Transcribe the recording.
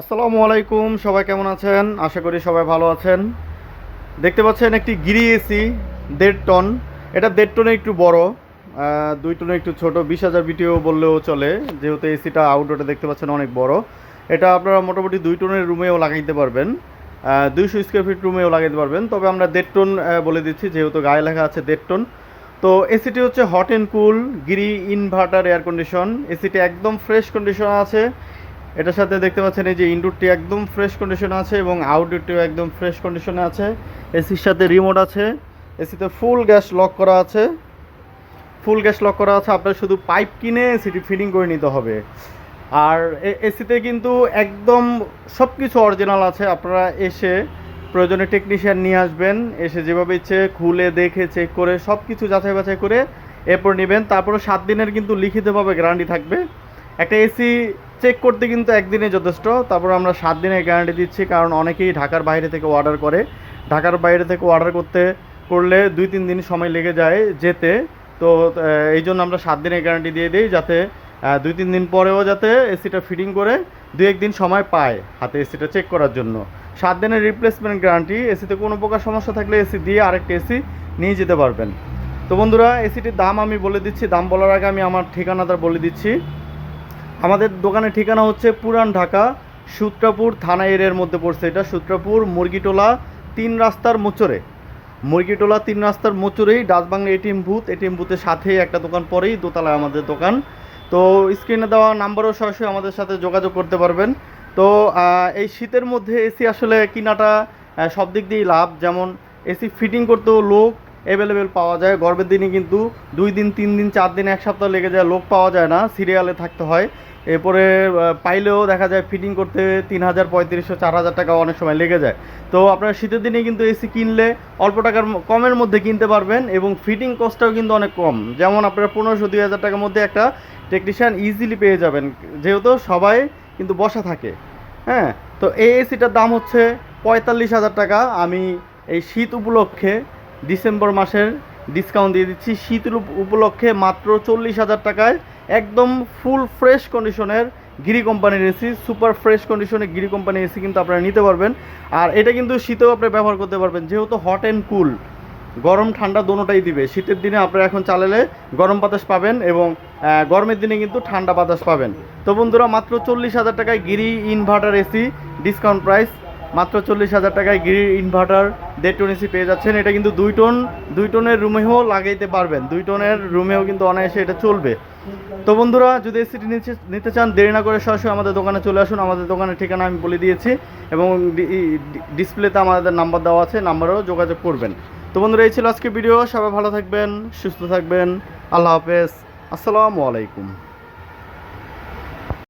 আসসালামু আলাইকুম, সবাই কেমন আছেন? আশা করি সবাই ভালো আছেন। দেখতে পাচ্ছেন একটি গিরি এসি দেড় টন। এটা দেড় টনে একটু বড় দুই টনে একটু ছোট, বিশ হাজার বিটিও বললেও চলে। যেহেতু এসিটা আউটডোরে দেখতে পাচ্ছেন অনেক বড়। এটা আপনারা মোটামুটি দুই টনের রুমেও লাগাইতে পারবেন। দুইশো স্কোয়ার ফিট রুমেও লাগাইতে পারবেন। তবে আমরা দেড় টন বলে দিচ্ছি, যেহেতু গায়ে লেখা আছে দেড় টন। তো এসিটি হচ্ছে hot and cool Gree inverter air condition এসিটি একদম ফ্রেশ কন্ডিশন আছে। এটার সাথে দেখতে পাচ্ছেন এই যে ইনডোরটি একদম ফ্রেশ কন্ডিশনে আছে এবং আউটডোরটিও একদম ফ্রেশ কন্ডিশনে আছে। এসির সাথে রিমোট আছে। এসিতে ফুল গ্যাস লক করা আছে। ফুল গ্যাস লক করা আছে, আপনার শুধু পাইপ কিনে এসিটি ফিটিং করে নিতে হবে। আর এসিতে কিন্তু একদম সব কিছু অরিজিনাল আছে। আপনারা এসে প্রয়োজনে টেকনিশিয়ান নিয়ে আসবেন। এসে যেভাবে ইচ্ছে খুলে দেখে চেক করে সব কিছু যাচাই বাছাই করে এরপর নেবেন। তারপরে সাত দিনের কিন্তু লিখিতভাবে গ্যারান্টি থাকবে। একটা এসি চেক করতে কিন্তু একদিনে যথেষ্ট। তারপর আমরা সাত দিনের গ্যারান্টি দিচ্ছি, কারণ অনেকেই ঢাকার বাইরে থেকে অর্ডার করে। ঢাকার বাইরে থেকে অর্ডার করতে, করলে দুই তিন দিন সময় লেগে যায় যেতে। তো এই জন্য আমরা সাত দিনের গ্যারান্টি দিয়ে দিই যাতে দুই তিন দিন পরেও যাতে এসিটা ফিটিং করে দু একদিন সময় পায় হাতে এসিটা চেক করার জন্য। সাত দিনের রিপ্লেসমেন্ট গ্যারান্টি এসিতে কোনো প্রকার সমস্যা থাকলে এসি দিয়ে আরেকটা এসি নিয়ে যেতে পারবেন। তো বন্ধুরা এসিটির দাম আমি বলে দিচ্ছি। দাম বলার আগে আমি আমার ঠিকানাটা বলে দিচ্ছি। আমাদের দোকানের ঠিকানা হচ্ছে পুরান ঢাকা, সূত্রাপুর থানা এরিয়ার মধ্যে পড়ছে এটা, সূত্রাপুর, মুরগিটোলা, তিন রাস্তার মোচরে মুরগিটোলা, তিন রাস্তার মোচরেই ডাচবাংলা এটিএম বুথ, এটিএম বুথের সাথেই একটা দোকান পরেই দোতলায় আমাদের দোকান। তো স্ক্রিনে দেওয়া নাম্বারও সরাসরি আমাদের সাথে যোগাযোগ করতে পারবেন। তো এই শীতের মধ্যে এসি আসলে কিনাটা সব দিক দিয়েই লাভ। যেমন এসি ফিটিং করতেও লোক অ্যাভেলেবেল পাওয়া যায়। গরমের দিনে কিন্তু দুই দিন, তিন দিন, চার দিন, এক সপ্তাহ লেগে যায়, লোক পাওয়া যায় না সিরিয়ালে থাকতে হয়। এরপরে পাইলেও দেখা যায় ফিটিং করতে তিন হাজার, পঁয়ত্রিশশো, চার হাজার টাকা অনেক সময় লেগে যায়। তো আপনারা শীতের দিনে কিন্তু এসি কিনলে অল্প টাকার কমের মধ্যে কিনতে পারবেন এবং ফিটিং কস্টটাও কিন্তু অনেক কম। যেমন আপনারা পনেরোশো, দুই হাজার টাকার মধ্যে একটা টেকনিশিয়ান ইজিলি পেয়ে যাবেন। যেহেতু সবাই কিন্তু বসা থাকে। হ্যাঁ তো এই এসিটার দাম হচ্ছে পঁয়তাল্লিশ হাজার টাকা। আমি এই শীত উপলক্ষে ডিসেম্বর মাসের ডিসকাউন্ট দিয়ে দিচ্ছি। শীত উপ- উপলক্ষে মাত্র চল্লিশ হাজার টাকায় একদম ফুল ফ্রেশ কন্ডিশনের গিরি কোম্পানির এসি সুপার ফ্রেশ কন্ডিশনের গিরি কোম্পানির এসি কিন্তু আপনারা নিতে পারবেন। আর এটা কিন্তু শীতেও আপনি ব্যবহার করতে পারবেন, যেহেতু হট অ্যান্ড কুল গরম, ঠান্ডা দোনোটাই দিবে। শীতের দিনে আপনারা এখন চালালে গরম বাতাস পাবেন এবং গরমের দিনে কিন্তু ঠান্ডা বাতাস পাবেন। তো বন্ধুরা, মাত্র চল্লিশ হাজার টাকায় Gree inverter AC discount price মাত্র চল্লিশ হাজার টাকায় গিরি ইনভার্টার দেড় টন এসি পেয়ে যাচ্ছেন। এটা কিন্তু দুই টন, দুই টনের রুমেও লাগাইতে পারবেন। দুই টনের রুমেও কিন্তু অনায়াসে এটা চলবে। তো বন্ধুরা, যদি এসিটি নিতে চান, দেরি না করে সরাসরি আমাদের দোকানে চলে আসুন। আমাদের দোকানের ঠিকানা আমি বলে দিয়েছি এবং ডিসপ্লেতে আমাদের নাম্বার দেওয়া আছে, নাম্বারেও যোগাযোগ করবেন। তো বন্ধুরা, এই ছিল আজকে ভিডিও। সবাই ভালো থাকবেন, সুস্থ থাকবেন। আল্লাহ হাফেজ। আসসালামু আলাইকুম।